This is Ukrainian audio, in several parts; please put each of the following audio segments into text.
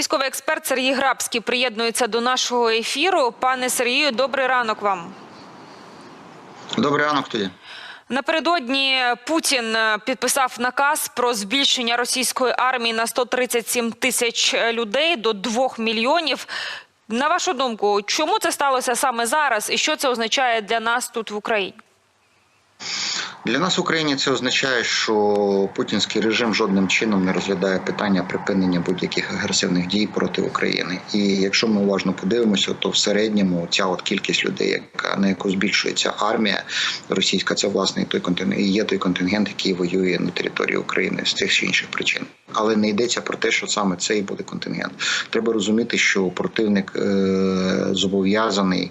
Військовий експерт Сергій Грабський приєднується до нашого ефіру. Пане Сергію, добрий ранок вам. Добрий ранок тоді. Напередодні Путін е, підписав наказ про збільшення російської армії на 137 тисяч людей до 2 мільйонів. На вашу думку, чому це сталося саме зараз, і що це означає для нас тут в Україні? Для нас в Україні це означає, що путінський режим жодним чином не розглядає питання припинення будь-яких агресивних дій проти України. І якщо ми уважно подивимося, то в середньому ця от кількість людей, яка на яку збільшується армія російська, це власне той контингент, є той контингент, який воює на території України з тих чи інших причин. Але не йдеться про те, що саме це і буде контингент. Треба розуміти, що противник е- зобов'язаний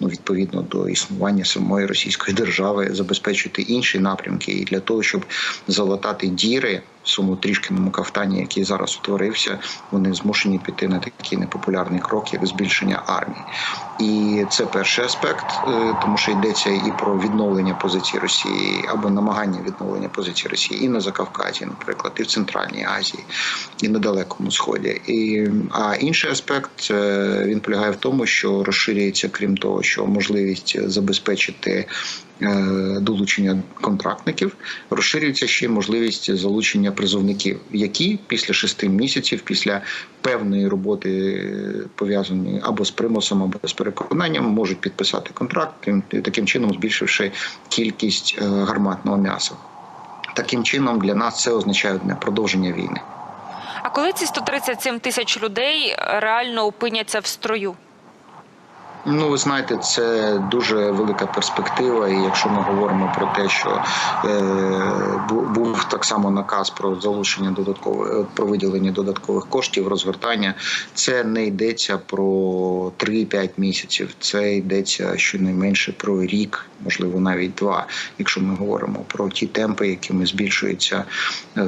ну відповідно до існування самої російської держави забезпечити інші напрямки, і для того, щоб залатати діри своєму трішкиному кафтані, який зараз утворився, вони змушені піти на такий непопулярний крок, як збільшення армії. І це перший аспект, е, тому що йдеться і про відновлення позиції Росії або намагання відновлення позиції Росії і на Закавказі, наприклад, і в Центральній Азії, і на Далекому Сході. І, а інший аспект е, він полягає в тому, що розширюється, крім того, що можливість забезпечити долучення контрактників, розширюється ще можливість залучення призовників, які після шести місяців, після певної роботи е, пов'язані або з примусом, або з переконанням, можуть підписати контракт, таким чином збільшивши кількість е, гарматного м'яса. Таким чином для нас це означає одне продовження війни. А коли ці 137 тисяч людей реально опиняться в строю? Ну, ви знаєте, це дуже велика перспектива. І якщо ми говоримо про те, що е, був так само наказ про залучення додаткових про виділення додаткових коштів, розгортання, це не йдеться про 3-5 місяців. Це йдеться щонайменше про рік, можливо, навіть два. Якщо ми говоримо про ті темпи, якими збільшується е,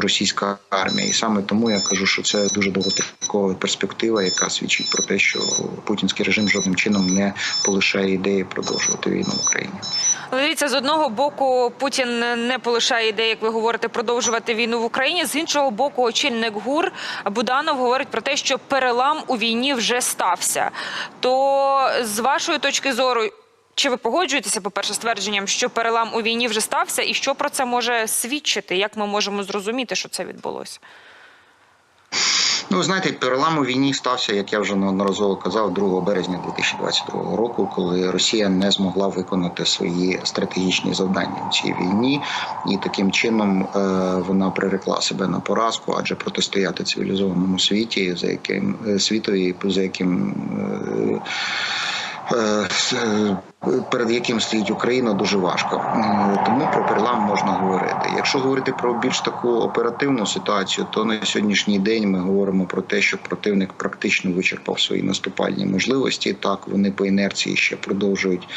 російська армія, і саме тому я кажу, що це дуже довготермінова перспектива, яка свідчить про те, що путінський режим жодним чином не полишає ідеї продовжувати війну в Україні. Дивіться, з одного боку Путін не полишає ідеї, як ви говорите, продовжувати війну в Україні. З іншого боку, очільник ГУР Буданов говорить про те, що перелам у війні вже стався. То з вашої точки зору. Чи ви погоджуєтеся, по перше, з твердженням, що перелам у війні вже стався, і що про це може свідчити? Як ми можемо зрозуміти, що це відбулося? Ну, знаєте, перелам у війні стався, як я вже неодноразово казав, 2 березня 2022 року, коли Росія не змогла виконати свої стратегічні завдання у цій війні, і таким чином е, вона прирекла себе на поразку, адже протистояти цивілізованому світі, за яким е, світові, за яким. Е, перед яким стоїть Україна, дуже важко. Тому про перлам можна говорити. Якщо говорити про більш таку оперативну ситуацію, то на сьогоднішній день ми говоримо про те, що противник практично вичерпав свої наступальні можливості. Так вони по інерції ще продовжують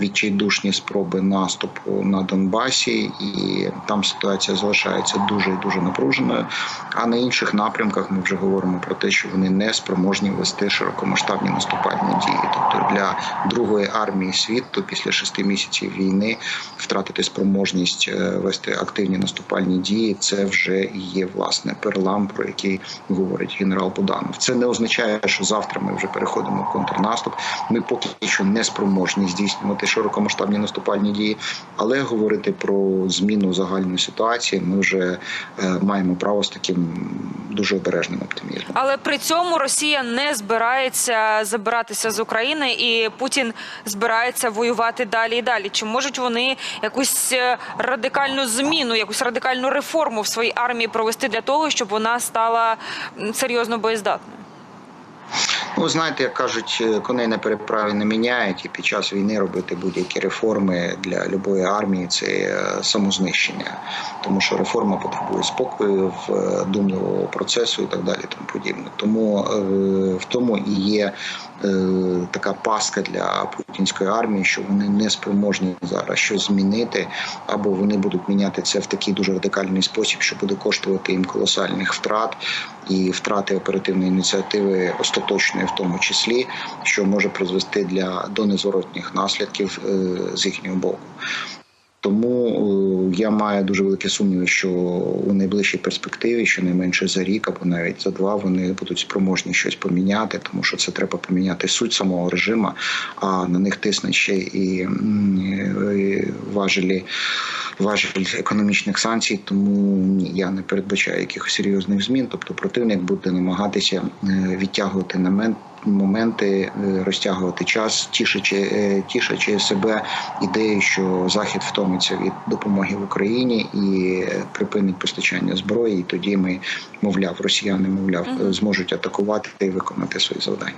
відчайдушні спроби наступу на Донбасі, і там ситуація залишається дуже і дуже напруженою. А на інших напрямках ми вже говоримо про те, що вони не спроможні вести широкомасштабні наступальні дії. Тобто для другої армії світу після шести місяців війни втратити спроможність вести активні наступальні дії. Це вже є власне перелам, про який говорить генерал Буданов. Це не означає, що завтра ми вже переходимо в контрнаступ. Ми поки що не спроможні здійснювати широкомасштабні наступальні дії, але говорити про зміну загальної ситуації ми вже маємо право з таким дуже обережним оптимізмом. Але при цьому Росія не збирається забиратися з України, і Путін збирається воювати далі і далі. Чи можуть вони якусь радикальну зміну, якусь радикальну реформу в своїй армії провести для того, щоб вона стала серйозно боєздатною? Ну, знаєте, як кажуть, коней на переправі не міняють, і під час війни робити будь-які реформи для любої армії це самознищення, тому що реформа потребує спокою, думного процесу і так далі. Тому подібне. Тому в тому і є така паска для путінської армії, що вони не спроможні зараз щось змінити, або вони будуть міняти це в такий дуже радикальний спосіб, що буде коштувати їм колосальних втрат і втрати оперативної ініціативи остаточної, в тому числі, що може призвести для до незворотніх наслідків з їхнього боку. Тому е, я маю дуже великі сумніви, що у найближчій перспективі, щонайменше за рік або навіть за два, вони будуть спроможні щось поміняти, тому що це треба поміняти суть самого режиму, а на них тисне ще і е, важелі. Важель економічних санкцій, тому я не передбачаю якихось серйозних змін. Тобто противник буде намагатися е, відтягувати на моменти, е, розтягувати час, тішачи, е, тішачи себе ідеєю, що захід втомиться від допомоги в Україні і е, припинить постачання зброї. І тоді ми, мовляв, росіяни, мовляв, зможуть атакувати і виконати свої завдання.